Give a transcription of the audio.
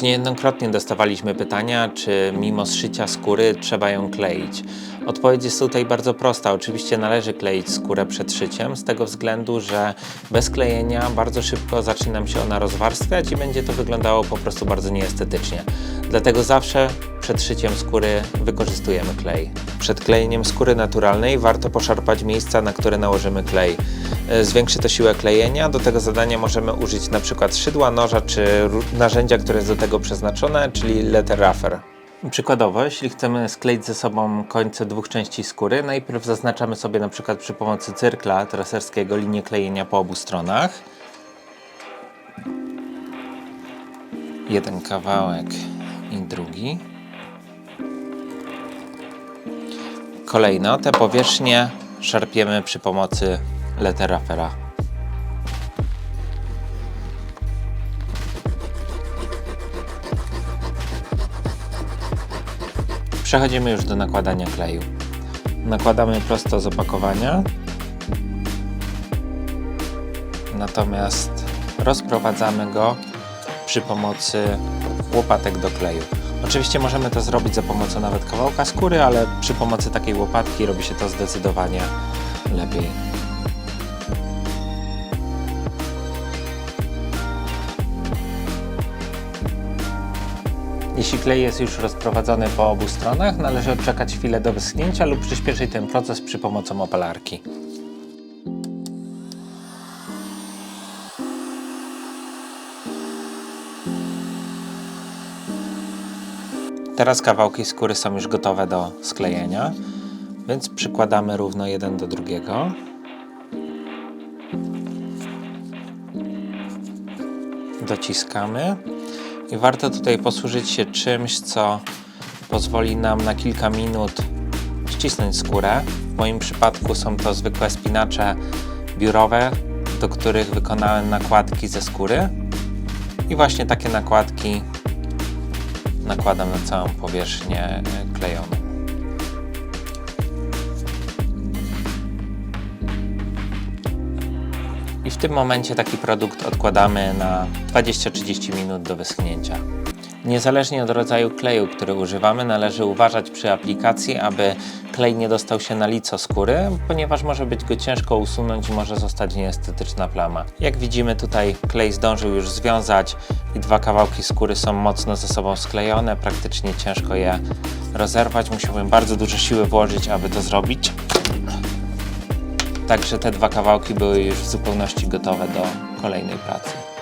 Już niejednokrotnie dostawaliśmy pytania, czy mimo zszycia skóry trzeba ją kleić. Odpowiedź jest tutaj bardzo prosta. Oczywiście należy kleić skórę przed szyciem, z tego względu, że bez klejenia bardzo szybko zacznie nam się ona rozwarstwiać i będzie to wyglądało po prostu bardzo nieestetycznie. Dlatego zawsze przed szyciem skóry wykorzystujemy klej. Przed klejeniem skóry naturalnej warto poszarpać miejsca, na które nałożymy klej. E, Zwiększy to siłę klejenia. Do tego zadania możemy użyć przykład szydła, noża czy narzędzia, które jest do tego przeznaczone, czyli letter rougher. Przykładowo, jeśli chcemy skleić ze sobą końce dwóch części skóry, najpierw zaznaczamy sobie przykład przy pomocy cyrkla traserskiego linię klejenia po obu stronach. Jeden kawałek i drugi. Kolejno te powierzchnie szarpiemy przy pomocy letter roughera. Przechodzimy już do nakładania kleju. Nakładamy prosto z opakowania. Natomiast rozprowadzamy go przy pomocy łopatek do kleju. Oczywiście możemy to zrobić za pomocą nawet kawałka skóry, ale przy pomocy takiej łopatki robi się to zdecydowanie lepiej. Jeśli klej jest już rozprowadzony po obu stronach, należy odczekać chwilę do wyschnięcia lub przyspieszyć ten proces przy pomocą opalarki. Teraz kawałki skóry są już gotowe do sklejenia, więc przykładamy równo jeden do drugiego. Dociskamy i warto tutaj posłużyć się czymś, co pozwoli nam na kilka minut ścisnąć skórę. W moim przypadku są to zwykłe spinacze biurowe, do których wykonałem nakładki ze skóry. I właśnie takie nakładki nakładam na całą powierzchnię e, klejoną. I w tym momencie taki produkt odkładamy na 20-30 minut do wyschnięcia. Niezależnie od rodzaju kleju, który używamy, należy uważać przy aplikacji, aby klej nie dostał się na lico skóry, ponieważ może być go ciężko usunąć i może zostać nieestetyczna plama. Jak widzimy tutaj klej zdążył już związać i dwa kawałki skóry są mocno ze sobą sklejone, praktycznie ciężko je rozerwać. Musiałbym bardzo dużo siły włożyć, aby to zrobić. Także te dwa kawałki były już w zupełności gotowe do kolejnej pracy.